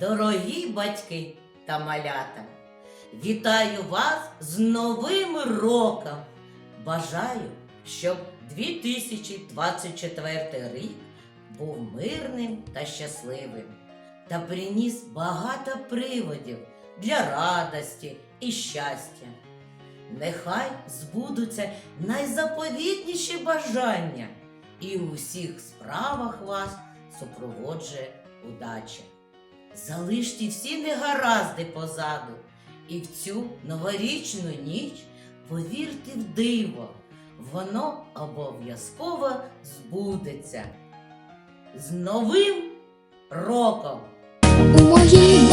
дорогі батьки та малята. Вітаю вас з Новим роком! Бажаю, щоб 2024 рік був мирним та щасливим та приніс багато приводів для радості і щастя. Нехай збудуться найзаповітніші бажання, і у всіх справах вас супроводжує удача. Залиште всі негаразди позаду, і в цю новорічну ніч повірте в диво, воно обов'язково збудеться. З Новим роком! У моїй